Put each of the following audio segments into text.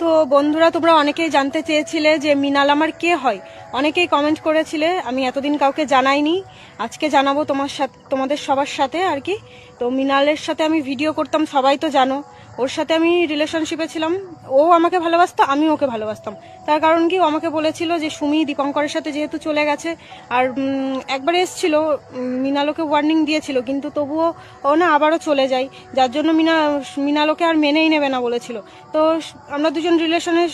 তো বন্ধুরা, তোমরা অনেকেই জানতে চেয়েছিলে যে মিনাল আমার কে হয়। অনেকেই কমেন্ট করেছিলে, আমি এতদিন কাউকে জানাইনি। আজকে জানাব তোমার সাথে, তোমাদের সবার সাথে আর কি। তো মিনালের সাথে আমি ভিডিও করতাম, সবাই তো জানো। ওর সাথে আমি রিলেশনশিপে ছিলাম। ও আমাকে ভালোবাসতো আমি ওকে ভালোবাসতাম। তার কারণ কি, ও আমাকে বলেছিল যে সুমি, দীপঙ্করের সাথে যেহেতু চলে গেছে, আর একবার এসছিল মিনালোকে ওয়ার্নিং দিয়েছিল, কিন্তু তবুও ও না আবারও চলে যায়। যার জন্য মিনা, মিনালোকে আর মেনেই নেবে না বলেছিল। তো আমরা দুজন রিলেশনে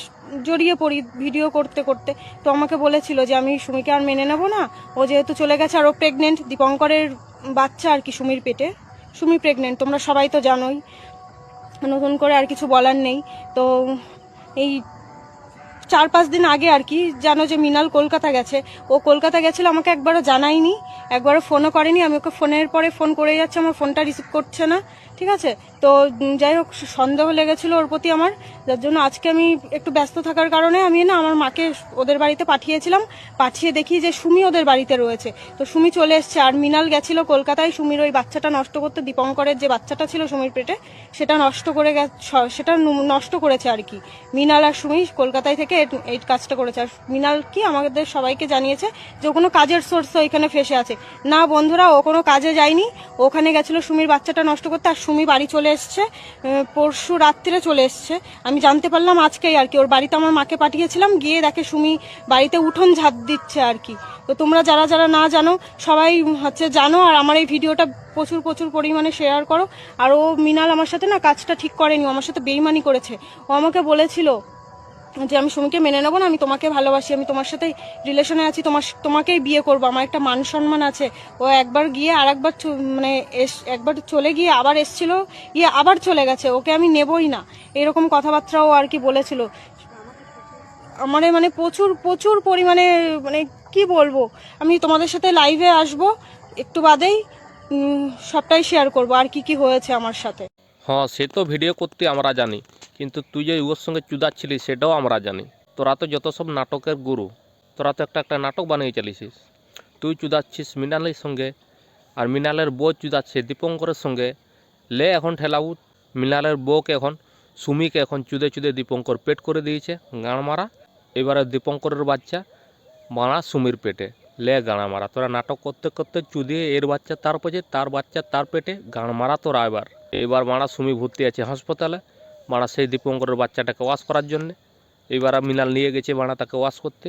জড়িয়ে পড়ি ভিডিও করতে করতে। তো আমাকে বলেছিল যে আমি সুমিকে আর মেনে নেব না। ও যেহেতু চলে গেছে আর ও প্রেগনেন্ট দীপঙ্করের বাচ্চা আর কি সুমির পেটে। সুমি প্রেগনেন্ট তোমরা সবাই তো জানোই। নতুন করে আর কিছু বলার নেই। তো এই চার পাঁচ দিন আগে আর কি জানো যে মিনাল কলকাতা গেছে, ও কলকাতা গেছিল আমাকে একবারও জানায়নি, একবারও ফোনও করেনি। আমি ওকে ফোনের পরে ফোন করে যাচ্ছে, আমার ফোনটা রিসিভ করছে না। ঠিক আছে? তো যাই হোক সন্দেহ লেগেছিল ওর প্রতি আমার। যার জন্য আজকে আমি একটু ব্যস্ত থাকার কারণে আমি না আমার মাকে ওদের বাড়িতে পাঠিয়েছিলাম। পাঠিয়ে দেখি যে সুমি ওদের বাড়িতে রয়েছে। তো সুমি চলে এসছে। আর মিনাল গেছিল কলকাতায়। সুমির ওই বাচ্চাটা নষ্ট করতে দীপঙ্করের যে বাচ্চাটা ছিল সুমির পেটে, সেটা নষ্ট করে সেটা নষ্ট করেছে আর কি। মিনাল আর সুমি কলকাতায় থেকে এই কাজটা করেছে। আর মিনাল কি আমাদের সবাইকে জানিয়েছে যে কোনো কাজের সোর্স এখানে ফেসে আছে। না বন্ধুরা, ও কোনো কাজে যায়নি। ওখানে গেছিল সুমির বাচ্চাটা নষ্ট করতে। আর সুমি বাড়ি চলে এসছে পরশু রাত্রে চলে এসছে। আমি জানতে পারলাম আজকেই আর কি, ওর বাড়িতে আমার মাকে পাঠিয়েছিলাম, গিয়ে দেখে সুমি বাড়িতে উঠোন ঝাঁপ দিচ্ছে আর কি। তো তোমরা যারা যারা না জানো, সবাই হচ্ছে জানো, আর আমার এই ভিডিওটা প্রচুর প্রচুর পরিমাণে শেয়ার করো। আর ও মিনাল আমার সাথে না কাজটা ঠিক করেনি আমার সাথে বেইমানি করেছে। ও আমাকে বলেছিল যে আমি সুমিকে মেনে নেব না, আমি তোমাকে ভালোবাসি, আমি তোমার সাথে রিলেশনে আছি, তোমার তোমাকেই বিয়ে করব। আমার একটা মান সম্মান আছে। ও একবার গিয়ে আর একবার মানে এস- একবার চলে গিয়ে আবার এসছিল গিয়ে আবার চলে গেছে। ওকে আমি নেবই না। এরকম কথাবার্তাও আর কি বলেছিল। আমারে মানে প্রচুর প্রচুর পরিমাণে মানে কি বলব? আমি তোমাদের সাথে লাইভে আসব, একটু বাদেই সবটাই শেয়ার করব, আর কি কি হয়েছে আমার সাথে। হ্যাঁ সে তো ভিডিও করতে আমরা জানি, কিন্তু তুই যে ওর সঙ্গে চুদাচ্ছিলি সেটাও আমরা জানি। তোরা তো যত সব নাটকের গুরু, তোরা তো একটা একটা নাটক বানিয়ে চালিয়েছিস। তুই চুদাচ্ছিস মৃণালের সঙ্গে, আর মৃণালের বউ চুদাচ্ছে দীপঙ্করের সঙ্গে। লে এখন ঠেলাবু মৃণালের বউকে এখন, সুমিকে এখন চুদে চুদে দীপঙ্কর পেট করে দিয়েছে, গাঁড় মারা। এবারে দীপঙ্করের বাচ্চা মারা সুমির পেটে, লে গাঁড়া মারা। তোরা নাটক করতে করতে চুদিয়ে এর বাচ্চা তার পেটে, তার বাচ্চা তার পেটে, গাঁড় মারা তোরা এবার। এবার মারা সুমি ভর্তি আছে হাসপাতালে, মারা সেই দীপঙ্করের বাচ্চাটাকে ওয়াশ করার জন্যে। এবার মিনাল নিয়ে গেছে মারা তাকে ওয়াশ করতে।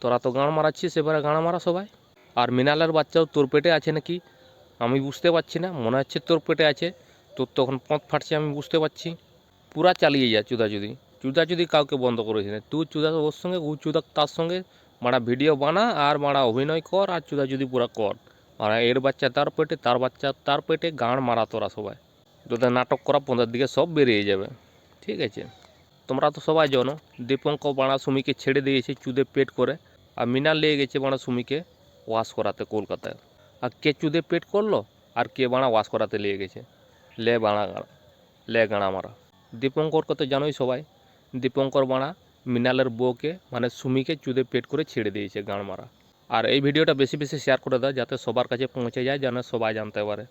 তোরা তো গাঁড় মারাচ্ছিস, এবারে গাঁড় মারা সবাই। আর মিনালের বাচ্চাও তোর পেটে আছে নাকি? আমি বুঝতে পারছি না, মনে হচ্ছে তোর পেটে আছে। তোর তখন পথ ফাটছে, আমি বুঝতে পারছি। পুরা চালিয়ে যা চুদাচুদি। চুদাচুদি কাউকে বন্ধ করেছি না। তুই চুদা ওর সঙ্গে, ও চুদা তার সঙ্গে। মারা ভিডিও বানা আর মারা অভিনয় কর আর চুদাচুদি পুরা কর। মারা এর বাচ্চা তার পেটে, তার বাচ্চা তার পেটে, গাঁড় মারা তোরা সবাই। তোদের নাটক করা পনেরো দিকে সব বেরিয়ে যাবে, ঠিক আছে? তোমরা তো সবাই জানো দীপঙ্ক বাড়া সুমিকে ছেড়ে দিয়েছে চুদে পেট করে, আর মিনাল নিয়ে গেছে বাড়া সুমিকে ওয়াশ করাতে কলকাতায়। আর কে চুদে পেট করল, আর কে বাড়া ওয়াশ করাতে নিয়ে গেছে? লে বাড়া লে গাঁড়া মারা। দীপঙ্করকে তো জানোই সবাই, দীপঙ্কর বাড়া মিনালের বউকে মানে সুমিকে চুদে পেট করে ছেড়ে দিয়েছে গাঁড় মারা। আর এই ভিডিওটা বেশি বেশি শেয়ার করে দাও, যাতে সবার কাছে পৌঁছে যায়, যেন সবাই জানতে পারে।